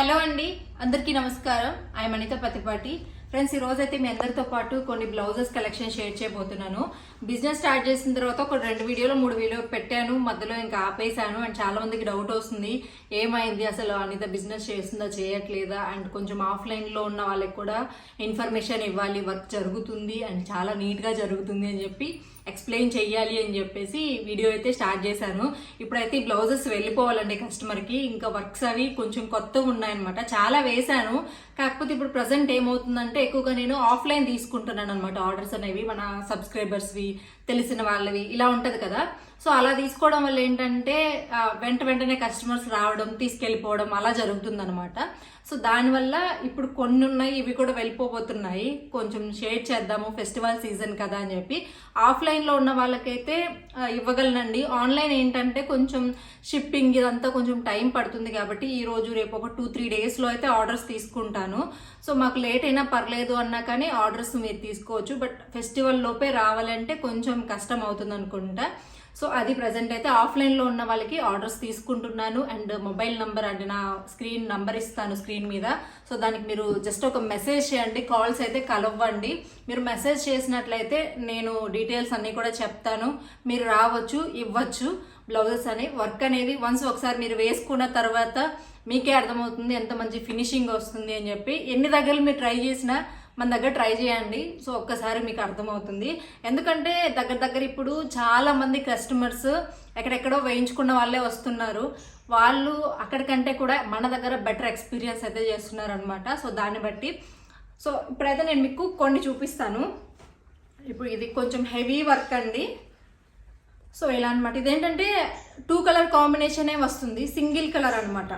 Hello అండి. అందరికీ నమస్కారం. ఐ అనిత పతిపాటి. ఫ్రెండ్స్ ఈ రోజు అయితే మీ అందరితో పాటు కొన్ని బ్లౌజెస్ కలెక్షన్ షేర్ చేయబోతున్నాను. బిజినెస్ స్టార్ట్ చేసిన తర్వాత ఒక రెండు వీడియోలు మూడు వీడియో పెట్టాను. మధ్యలో ఇంకా ఆపేశాను. అండ్ చాలా మందికి డౌట్ వస్తుంది ఏమైంది అసలు అనిత బిజినెస్ చేస్తుందా చేయట్లేదా? అండ్ కొంచెం ఆఫ్లైన్లో ఉన్న వాళ్ళకి కూడా ఇన్ఫర్మేషన్ ఇవ్వాలి వర్క్ జరుగుతుంది అండ్ చాలా నీట్గా జరుగుతుంది అని చెప్పి ఎక్స్ప్లెయిన్ చెయ్యాలి అని చెప్పేసి వీడియో అయితే స్టార్ట్ చేశాను. ఇప్పుడైతే ఈ బ్లౌజెస్ వెళ్ళిపోవాలండి కస్టమర్కి. ఇంకా వర్క్స్ అవి కొంచెం కొత్తగా ఉన్నాయన్నమాట. చాలా వేశాను. కాకపోతే ఇప్పుడు ప్రజెంట్ ఏమవుతుందంటే ఎక్కువగా నేను ఆఫ్లైన్ తీసుకుంటున్నాను అనమాట ఆర్డర్స్ అనేవి మన సబ్స్క్రైబర్స్వి తెలిసిన వాళ్ళవి ఇలా ఉంటుంది కదా. సో అలా తీసుకోవడం వల్ల ఏంటంటే వెంట వెంటనే కస్టమర్స్ రావడం తీసుకెళ్ళిపోవడం అలా జరుగుతుందనమాట సో దానివల్ల ఇప్పుడు కొన్ని ఉన్నాయి ఇవి కూడా వెళ్ళిపోబోతున్నాయి. కొంచెం షేర్ చేద్దాము ఫెస్టివల్ సీజన్ కదా అని చెప్పి. ఆఫ్లైన్లో ఉన్న వాళ్ళకైతే ఇవ్వగలనండి. ఆన్లైన్ ఏంటంటే కొంచెం షిప్పింగ్ ఇదంతా కొంచెం టైం పడుతుంది కాబట్టి ఈరోజు రేపు ఒక టూ త్రీ డేస్లో అయితే ఆర్డర్స్ తీసుకుంటాను. సో మాకు లేట్ అయినా పర్లేదు అన్నా కానీ ఆర్డర్స్ మీరు తీసుకోవచ్చు. బట్ ఫెస్టివల్ లోపే రావాలంటే కొంచెం కష్టం అవుతుంది అనుకుంటా. సో అది ప్రజెంట్ అయితే ఆఫ్లైన్లో ఉన్న వాళ్ళకి ఆర్డర్స్ తీసుకుంటున్నాను అండ్ మొబైల్ నంబర్ అంటే నా స్క్రీన్ నంబర్ ఇస్తాను స్క్రీన్ మీద. సో దానికి మీరు జస్ట్ ఒక మెసేజ్ చేయండి కాల్స్ అయితే కలవ్వండి. మీరు మెసేజ్ చేసినట్లయితే నేను డీటెయిల్స్ అన్నీ కూడా చెప్తాను. మీరు రావచ్చు ఇవ్వచ్చు. బ్లౌజెస్ అని వర్క్ అనేది వన్స్ ఒకసారి మీరు వేసుకున్న తర్వాత మీకే అర్థమవుతుంది ఎంత మంచి ఫినిషింగ్ వస్తుంది అని చెప్పి. ఎన్ని దగ్గరలు మీరు ట్రై చేసినా మన దగ్గర ట్రై చేయండి. సో ఒక్కసారి మీకు అర్థమవుతుంది. ఎందుకంటే దగ్గర దగ్గర ఇప్పుడు చాలామంది కస్టమర్స్ ఎక్కడెక్కడో వేయించుకున్న వాళ్ళే వస్తున్నారు. వాళ్ళు అక్కడికంటే కూడా మన దగ్గర బెటర్ ఎక్స్పీరియన్స్ అయితే చేస్తున్నారు అనమాట సో దాన్ని బట్టి. సో ఇప్పుడైతే నేను మీకు కొన్ని చూపిస్తాను. ఇప్పుడు ఇది కొంచెం హెవీ వర్క్ అండి. సో ఇలా అనమాట ఇదేంటంటే టూ కలర్ కాంబినేషనే వస్తుంది. సింగిల్ కలర్ అనమాట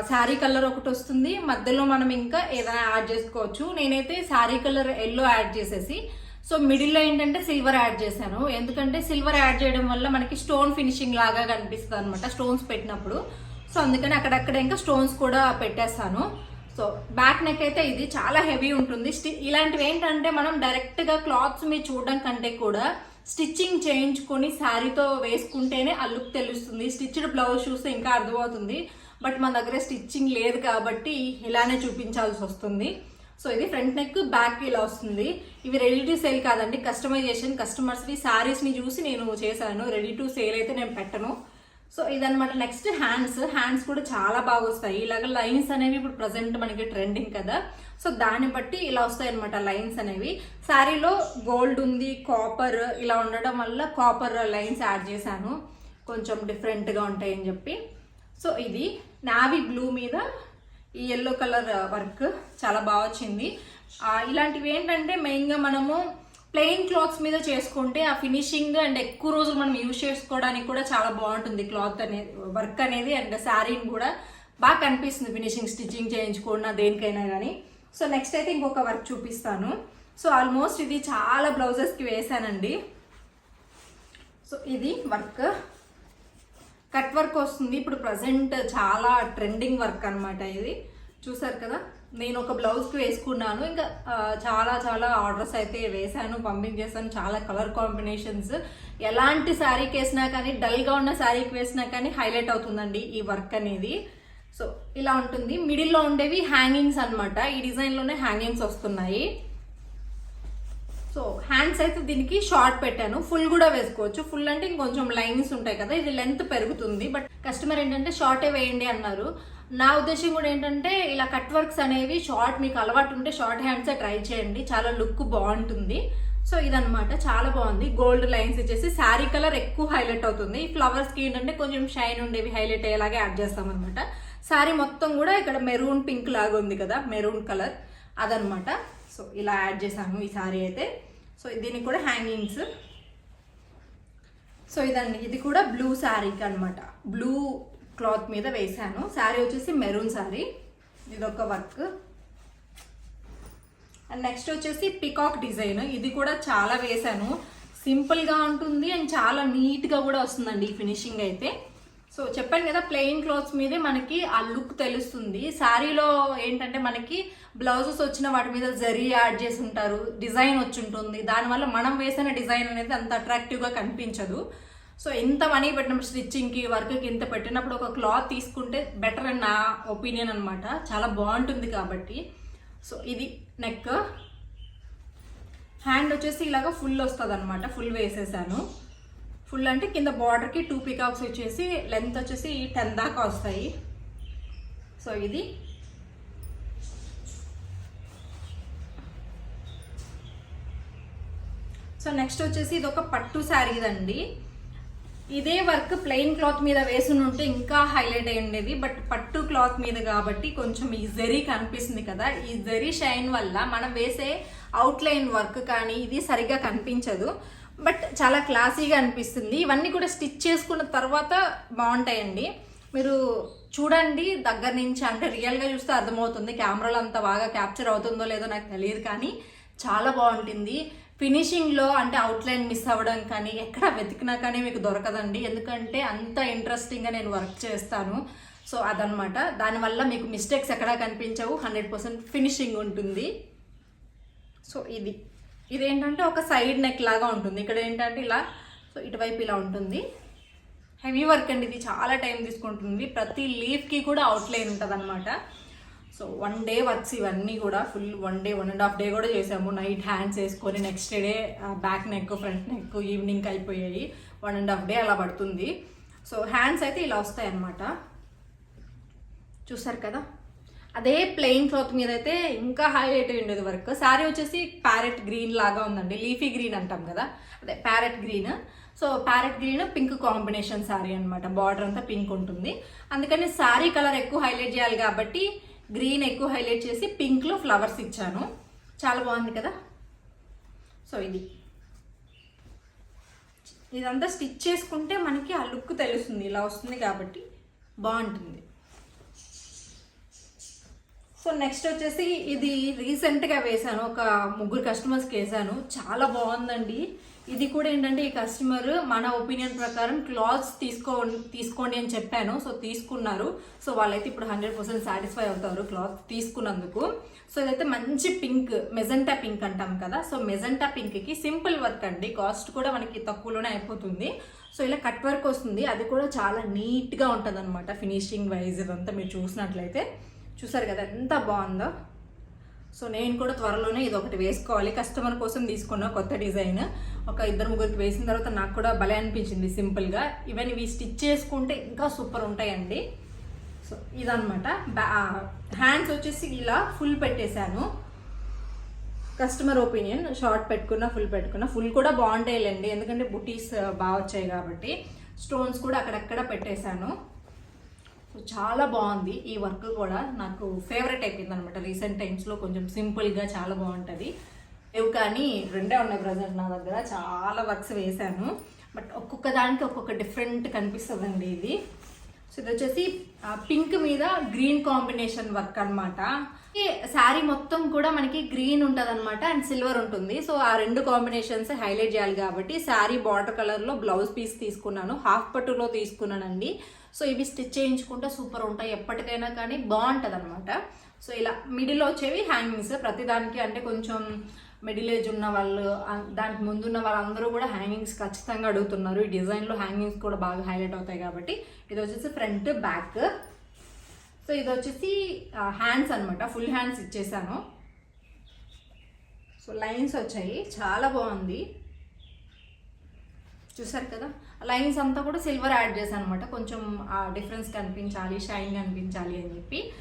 శారీ కలర్ ఒకటి వస్తుంది. మధ్యలో మనం ఇంకా ఏదైనా యాడ్ చేసుకోవచ్చు. నేనైతే శారీ కలర్ ఎల్లో యాడ్ చేసేసి సో మిడిల్లో ఏంటంటే సిల్వర్ యాడ్ చేశాను. ఎందుకంటే సిల్వర్ యాడ్ చేయడం వల్ల మనకి స్టోన్ ఫినిషింగ్ లాగా కనిపిస్తుంది అనమాట స్టోన్స్ పెట్టినప్పుడు. సో అందుకని అక్కడక్కడ ఇంకా స్టోన్స్ కూడా పెట్టేస్తాను. సో బ్యాక్ నెక్ అయితే ఇది చాలా హెవీ ఉంటుంది. స్టి- ఇలాంటివి ఏంటంటే మనం డైరెక్ట్గా క్లాత్స్ మీద చూడడం కంటే కూడా స్టిచ్చింగ్ చేయించుకొని శారీతో వేసుకుంటేనే ఆ లుక్ తెలుస్తుంది. స్టిచ్డ్ బ్లౌజ్ చూస్తే ఇంకా అర్థమవుతుంది. బట్ మన దగ్గర స్టిచ్చింగ్ లేదు కాబట్టి ఇలానే చూపించాల్సి వస్తుంది. సో ఇది ఫ్రంట్ నెక్ బ్యాక్ ఇలా వస్తుంది. ఇవి రెడీ టు సేల్ కాదండి. కస్టమైజేషన్ కస్టమర్స్ని శారీస్ని చూసి నేను చేశాను. రెడీ టు సేల్ అయితే నేను పెట్టను. సో ఇదనమాట నెక్స్ట్ హ్యాండ్స్ హ్యాండ్స్ కూడా చాలా బాగా వస్తాయి. ఇలాగ లైన్స్ అనేవి ఇప్పుడు ప్రజెంట్ మనకి ట్రెండింగ్ కదా. సో దాన్ని బట్టి ఇలా వస్తాయి అనమాట లైన్స్ అనేవి శారీలో గోల్డ్ ఉంది కాపర్ ఇలా ఉండడం వల్ల కాపర్ లైన్స్ యాడ్ చేశాను. కొంచెం డిఫరెంట్గా ఉంటాయని చెప్పి. సో ఇది నావీ బ్లూ మీద ఈ ఎల్లో కలర్ వర్క్ చాలా బాగా వచ్చింది. ఇలాంటివి ఏంటంటే మెయిన్గా మనము ప్లెయిన్ క్లాత్స్ మీద చేసుకుంటే ఆ ఫినిషింగ్ అండ్ ఎక్కువ రోజులు మనం యూజ్ చేసుకోవడానికి కూడా చాలా బాగుంటుంది క్లాత్ అనేది వర్క్ అనేది అండ్ శారీని కూడా బాగా కనిపిస్తుంది ఫినిషింగ్ స్టిచ్చింగ్ చేయించుకున్నా దేనికైనా కానీ సో నెక్స్ట్ అయితే ఇంకొక వర్క్ చూపిస్తాను. సో ఆల్మోస్ట్ ఇది చాలా బ్లౌజెస్కి వేసానండి. సో ఇది వర్క్. కట్ వర్క్ వస్తుంది. ఇప్పుడు ప్రజెంట్ చాలా ట్రెండింగ్ వర్క్ అనమాట ఇది. చూసారు కదా? నేను ఒక బ్లౌజ్కి వేసుకున్నాను. ఇంకా చాలా చాలా ఆర్డర్స్ అయితే వేశాను పంపించేసాను చాలా కలర్ కాంబినేషన్స్ ఎలాంటి శారీకి వేసినా కానీ డల్గా ఉన్న శారీకి వేసినా కానీ హైలైట్ అవుతుందండి ఈ వర్క్ అనేది. సో ఇలా ఉంటుంది. మిడిల్లో ఉండేవి హ్యాంగింగ్స్ అన్నమాట. ఈ డిజైన్లోనే హ్యాంగింగ్స్ వస్తున్నాయి. సో హ్యాండ్స్ అయితే దీనికి షార్ట్ పెట్టాను. ఫుల్ కూడా వేసుకోవచ్చు. ఫుల్ అంటే ఇంకొంచెం లైన్స్ ఉంటాయి కదా ఇది లెంత్ పెరుగుతుంది. బట్ కస్టమర్ ఏంటంటే షార్టే వేయండి అన్నారు. నా ఉద్దేశం కూడా ఏంటంటే ఇలా కట్ వర్క్స్ అనేవి షార్ట్ మీకు అలవాటు ఉంటే షార్ట్ హ్యాండ్సే ట్రై చేయండి. చాలా లుక్ బాగుంటుంది. సో ఇదనమాట చాలా బాగుంది. గోల్డ్ లైన్స్ ఇచ్చేసి శారీ కలర్ ఎక్కువ హైలైట్ అవుతుంది. ఈ ఫ్లవర్స్కి ఏంటంటే కొంచెం షైన్ ఉండేవి హైలైట్ అయ్యేలాగే యాడ్ చేస్తాం అనమాట శారీ మొత్తం కూడా ఇక్కడ మెరూన్ పింక్ లాగా ఉంది కదా మెరూన్ కలర్ అదనమాట సో ఇలా యాడ్ చేశాను ఈ శారీ అయితే. సో దీనికి కూడా హ్యాంగింగ్స్. సో ఇదండి ఇది కూడా బ్లూ శారీకి అనమాట బ్లూ క్లాత్ మీద వేసాను శారీ వచ్చేసి మెరూన్ శారీ. ఇదొక వర్క్. అండ్ నెక్స్ట్ వచ్చేసి పికాక్ డిజైన్. ఇది కూడా చాలా వేసాను సింపుల్గా ఉంటుంది అండ్ చాలా నీట్గా కూడా వస్తుందండి ఈ ఫినిషింగ్ అయితే. సో చెప్పాను కదా ప్లెయిన్ క్లాత్స్ మీదే మనకి ఆ లుక్ తెలుస్తుంది. శారీలో ఏంటంటే మనకి బ్లౌజెస్ వచ్చిన వాటి మీద జరీ యాడ్ చేసి ఉంటారు డిజైన్ వచ్చి ఉంటుంది. దానివల్ల మనం వేసిన డిజైన్ అనేది అంత అట్రాక్టివ్గా కనిపించదు. సో ఇంత మనీ పెట్టినప్పుడు స్టిచ్చింగ్కి వర్క్కి ఇంత పెట్టినప్పుడు ఒక క్లాత్ తీసుకుంటే బెటర్ అని నా ఒపీనియన్ అనమాట చాలా బాగుంటుంది కాబట్టి. సో ఇది నెక్ హ్యాండ్ వచ్చేసి ఇలాగ ఫుల్ వస్తుంది అనమాట ఫుల్ వేసేసాను. ఫుల్ అంటే కింద బార్డర్కి టూ పికాక్స్ వచ్చేసి లెంత్ వచ్చేసి టెన్ దాకా వస్తాయి. సో ఇది. సో నెక్స్ట్ వచ్చేసి ఇది ఒక పట్టు శారీ ఇదండి ఇదే వర్క్ ప్లెయిన్ క్లాత్ మీద వేసుని ఉంటే ఇంకా హైలైట్ అయి ఉండేది. బట్ పట్టు క్లాత్ మీద కాబట్టి కొంచెం ఈ జరీ కనిపిస్తుంది కదా. ఈ జరీ షైన్ వల్ల మనం వేసే అవుట్లైన్ వర్క్ కానీ ఇది సరిగ్గా కనిపించదు. బట్ చాలా క్లాసీగా అనిపిస్తుంది. ఇవన్నీ కూడా స్టిచ్ చేసుకున్న తర్వాత బాగుంటాయండి. మీరు చూడండి దగ్గర నుంచి అంటే రియల్గా చూస్తే అర్థమవుతుంది కెమెరాలో అంత బాగా క్యాప్చర్ అవుతుందో లేదో నాకు తెలియదు కానీ చాలా బాగుంటుంది. ఫినిషింగ్లో అంటే అవుట్లైన్ మిస్ అవ్వడం కానీ ఎక్కడ వెతికినా కానీ మీకు దొరకదండి. ఎందుకంటే అంత ఇంట్రెస్టింగ్గా నేను వర్క్ చేస్తాను. సో అదనమాట దానివల్ల మీకు మిస్టేక్స్ ఎక్కడా కనిపించవు. హండ్రెడ్ పర్సెంట్ ఫినిషింగ్ ఉంటుంది. సో ఇది. ఇది ఏంటంటే ఒక సైడ్ నెక్ లాగా ఉంటుంది. ఇక్కడ ఏంటంటే ఇలా సో ఇటువైపు ఇలా ఉంటుంది. హెవీ వర్క్ అండి ఇది. చాలా టైం తీసుకుంటుంది. ప్రతి లీఫ్కి కూడా అవుట్లైన్ ఉంటుంది అనమాట సో వన్ డే వర్క్స్ ఇవన్నీ కూడా full one day one and half day కూడా చేసాము. నైట్ హ్యాండ్స్ వేసుకొని next day back neck front neck evening అయిపోయాయి. వన్ అండ్ హాఫ్ డే అలా పడుతుంది. సో హ్యాండ్స్ అయితే ఇలా వస్తాయి అన్నమాట చూసారు కదా? అదే ప్లెయిన్ క్లాత్ మీద అయితే ఇంకా హైలైట్ ఉండేది వర్క్ శారీ వచ్చేసి ప్యారెట్ గ్రీన్ లాగా ఉందండి. లీఫీ గ్రీన్ అంటాం కదా. అదే parrot green so parrot green pink combination sari అనమాట బార్డర్ అంతా పింక్ ఉంటుంది. అందుకని శారీ కలర్ ఎక్కువ హైలైట్ చేయాలి కాబట్టి గ్రీన్ ఎక్కువ హైలైట్ చేసి పింక్లో ఫ్లవర్స్ ఇచ్చాను. చాలా బాగుంది కదా? సో ఇది. ఇదంతా స్టిచ్ చేసుకుంటే మనకి ఆ లుక్ తెలుస్తుంది. ఇలా వస్తుంది కాబట్టి బాగుంటుంది. సో నెక్స్ట్ వచ్చేసి ఇది రీసెంట్గా వేశాను ఒక ముగ్గురు కస్టమర్స్కి వేసాను చాలా బాగుందండి. ఇది కూడా ఏంటంటే ఈ కస్టమర్ మన ఒపీనియన్ ప్రకారం క్లాత్స్ తీసుకో తీసుకోండి అని చెప్పాను. సో తీసుకున్నారు. సో వాళ్ళైతే ఇప్పుడు హండ్రెడ్ పర్సెంట్ సాటిస్ఫై అవుతారు క్లాత్ తీసుకున్నందుకు. సో ఇదైతే మంచి పింక్ మెజెంటా పింక్ అంటాం కదా. సో మెజెంటా పింక్కి సింపుల్ వర్క్ అండి. కాస్ట్ కూడా మనకి తక్కువలోనే అయిపోతుంది. సో ఇలా కట్ వర్క్ వస్తుంది. అది కూడా చాలా నీట్గా ఉంటుంది అనమాట ఫినిషింగ్ వైజ్ ఇదంతా మీరు చూసినట్లయితే. చూసారు కదా ఎంత బాగుందో. సో నేను కూడా త్వరలోనే ఇది ఒకటి వేసుకోవాలి. కస్టమర్ కోసం తీసుకున్న కొత్త డిజైన్. ఒక ఇద్దరు ముగ్గురికి వేసిన తర్వాత నాకు కూడా భలే అనిపించింది సింపుల్గా ఇవన్నీ ఇవి స్టిచ్ చేసుకుంటే ఇంకా సూపర్ ఉంటాయండి. సో ఇదనమాట హ్యాండ్స్ వచ్చేసి ఇలా ఫుల్ పెట్టేశాను. కస్టమర్ ఒపీనియన్ షార్ట్ పెట్టుకున్నా ఫుల్ పెట్టుకున్నా ఫుల్ కూడా బాగుంటాయిలేండి. ఎందుకంటే బుటీస్ బాగా వచ్చాయి కాబట్టి. స్టోన్స్ కూడా అక్కడక్కడ పెట్టేశాను. సో చాలా బాగుంది. ఈ వర్క్ కూడా నాకు ఫేవరెట్ అయిపోయింది అనమాట రీసెంట్ టైమ్స్లో కొంచెం సింపుల్గా చాలా బాగుంటుంది. లేవు కానీ రెండే ఉన్నాయి ప్రజెంట్ నా దగ్గర. చాలా వర్క్స్ వేశాను. బట్ ఒక్కొక్క దానికి ఒక్కొక్క డిఫరెంట్ కనిపిస్తుందండి ఇది. సో ఇది వచ్చేసి పింక్ మీద గ్రీన్ కాంబినేషన్ వర్క్ అనమాట శారీ మొత్తం కూడా మనకి గ్రీన్ ఉంటుంది అనమాట అండ్ సిల్వర్ ఉంటుంది. సో ఆ రెండు కాంబినేషన్స్ హైలైట్ చేయాలి కాబట్టి శారీ బార్డర్ కలర్లో బ్లౌజ్ పీస్ తీసుకున్నాను. హాఫ్ పట్టులో తీసుకున్నానండి. సో ఇవి స్టిచ్ చేయించుకుంటే సూపర్ ఉంటాయి ఎప్పటికైనా కానీ బాగుంటుంది అనమాట సో ఇలా మిడిల్ వచ్చేవి హ్యాంగింగ్స్ ప్రతిదానికి అంటే కొంచెం మిడిల్ ఏజ్ ఉన్న వాళ్ళు దానికి ముందున్న వాళ్ళందరూ కూడా హ్యాంగింగ్స్ ఖచ్చితంగా అడుగుతున్నారు. ఈ డిజైన్లో హ్యాంగింగ్స్ కూడా బాగా హైలైట్ అవుతాయి కాబట్టి ఇది వచ్చేసి ఫ్రంట్ బ్యాక్ సో ఇది వచ్చేసి హ్యాండ్స్ అనమాట ఫుల్ హ్యాండ్స్ ఇచ్చేసాను. సో లైన్స్ వచ్చాయి. చాలా బాగుంది. చూసారు కదా? లైన్స్ అంతా కూడా సిల్వర్ యాడ్ చేశాను అనమాట కొంచెం ఆ డిఫరెన్స్ కనిపించాలి షైన్ కనిపించాలి అని చెప్పి.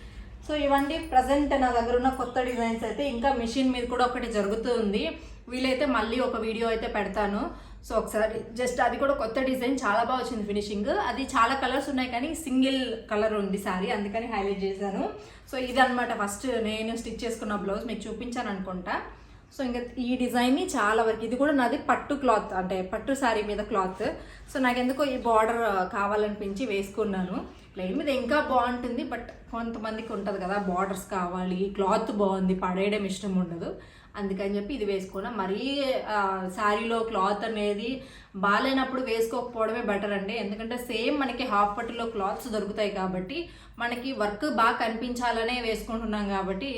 సో ఇవన్నీ ప్రజెంట్ నా దగ్గర ఉన్న కొత్త డిజైన్స్ అయితే ఇంకా మిషన్ మీద కూడా ఒకటి జరుగుతుంది. వీలైతే మళ్ళీ ఒక వీడియో అయితే పెడతాను. సో ఒకసారి జస్ట్ అది కూడా కొత్త డిజైన్ చాలా బాగా వచ్చింది ఫినిషింగ్. అది చాలా కలర్స్ ఉన్నాయి కానీ సింగిల్ కలర్ ఉంది సారీ అందుకని హైలైట్ చేశాను. సో ఇదనమాట ఫస్ట్ నేను స్టిచ్ చేసుకున్న బ్లౌజ్. మీకు చూపించాను అనుకుంటా. సో ఇంకా ఈ డిజైన్ని చాలా వరకు ఇది కూడా నాది పట్టు క్లాత్ అంటే పట్టు శారీ మీద క్లాత్. సో నాకు ఎందుకో ఈ బార్డర్ కావాలనిపించి వేసుకున్నాను. ప్లెయిన్ మీద ఇంకా బాగుంటుంది బట్ కొంతమందికి ఉంటుంది కదా బార్డర్స్ కావాలి క్లాత్ బాగుంది పడేయడం ఇష్టం ఉండదు. అందుకని చెప్పి ఇది వేసుకున్నా. మరీ శారీలో క్లాత్ అనేది బాగాలేనప్పుడు వేసుకోకపోవడమే బెటర్ అండి. ఎందుకంటే సేమ్ మనకి హాఫ్ పట్టులో క్లాత్స్ దొరుకుతాయి కాబట్టి మనకి వర్క్ బాగా కనిపించాలనే వేసుకుంటున్నాం కాబట్టి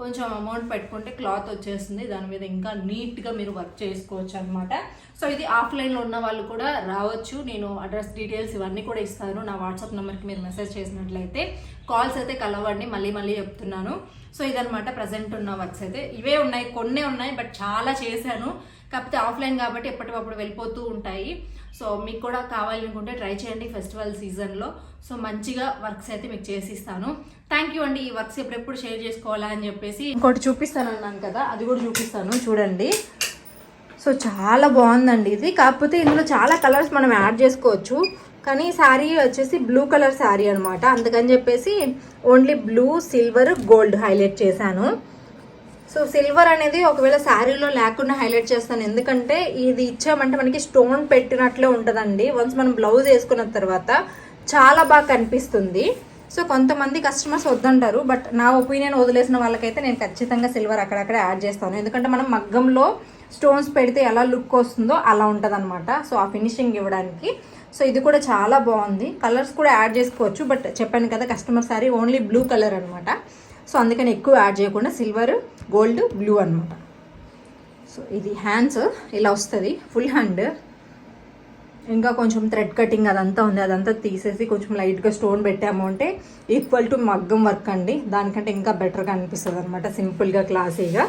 కొంచెం అమౌంట్ పెట్టుకుంటే క్లాత్ వచ్చేస్తుంది. దాని మీద ఇంకా నీట్గా మీరు వర్క్ చేసుకోవచ్చు అనమాట సో ఇది ఆఫ్లైన్లో ఉన్న వాళ్ళు కూడా రావచ్చు. నేను అడ్రస్ డీటెయిల్స్ ఇవన్నీ కూడా ఇస్తాను. నా వాట్సాప్ నెంబర్కి మీరు మెసేజ్ చేసినట్లయితే కాల్స్ అయితే కలవండి. మళ్ళీ మళ్ళీ చెప్తున్నాను. సో ఇదనమాట ప్రజెంట్ ఉన్న వర్క్స్ అయితే. ఇవే ఉన్నాయి కొన్నే ఉన్నాయి బట్ చాలా చేశాను. కాకపోతే ఆఫ్లైన్ కాబట్టి ఎప్పటికప్పుడు వెళ్ళిపోతూ ఉంటాయి. సో మీకు కూడా కావాలనుకుంటే ట్రై చేయండి ఫెస్టివల్ సీజన్లో. సో మంచిగా వర్క్స్ అయితే మీకు చేసిస్తాను. థ్యాంక్ యూ అండి ఈ వర్క్స్ ఎప్పుడెప్పుడు షేర్ చేసుకోవాలా అని చెప్పేసి. ఇంకోటి చూపిస్తాను అన్నాను కదా అది కూడా చూపిస్తాను. చూడండి. సో చాలా బాగుందండి ఇది. కాకపోతే ఇందులో చాలా కలర్స్ మనం యాడ్ చేసుకోవచ్చు. కానీ శారీ వచ్చేసి బ్లూ కలర్ శారీ అనమాట అందుకని చెప్పేసి only blue silver gold highlight చేశాను. సో సిల్వర్ అనేది ఒకవేళ శారీలో లేకుండా హైలైట్ చేస్తాను. ఎందుకంటే ఇది ఇచ్చామంటే మనకి స్టోన్ పెట్టినట్లే ఉంటుందండి. వన్స్ మనం బ్లౌజ్ వేసుకున్న తర్వాత చాలా బాగా కనిపిస్తుంది. సో కొంతమంది కస్టమర్స్ వద్దంటారు బట్ నా ఒపీనియన్ వదిలేసిన వాళ్ళకైతే నేను ఖచ్చితంగా సిల్వర్ అక్కడక్కడ యాడ్ చేస్తాను. ఎందుకంటే మనం మగ్గంలో స్టోన్స్ పెడితే ఎలా లుక్ వస్తుందో అలా ఉంటుంది సో ఆ ఫినిషింగ్ ఇవ్వడానికి. సో ఇది కూడా చాలా బాగుంది. కలర్స్ కూడా యాడ్ చేసుకోవచ్చు బట్ చెప్పాను కదా customer sari only blue colour అనమాట సో అందుకని ఎక్కువ యాడ్ చేయకుండా సిల్వర్ గోల్డ్ బ్లూ అనమాట సో ఇది హ్యాండ్స్ ఇలా వస్తుంది. ఫుల్ హ్యాండ్ ఇంకా కొంచెం థ్రెడ్ కటింగ్ అదంతా ఉంది. అదంతా తీసేసి కొంచెం లైట్గా స్టోన్ పెట్టాము అంటే ఈక్వల్ టు మగ్గం వర్క్ అండి. దానికంటే ఇంకా బెటర్గా అనిపిస్తుంది అనమాట సింపుల్గా క్లాసీగా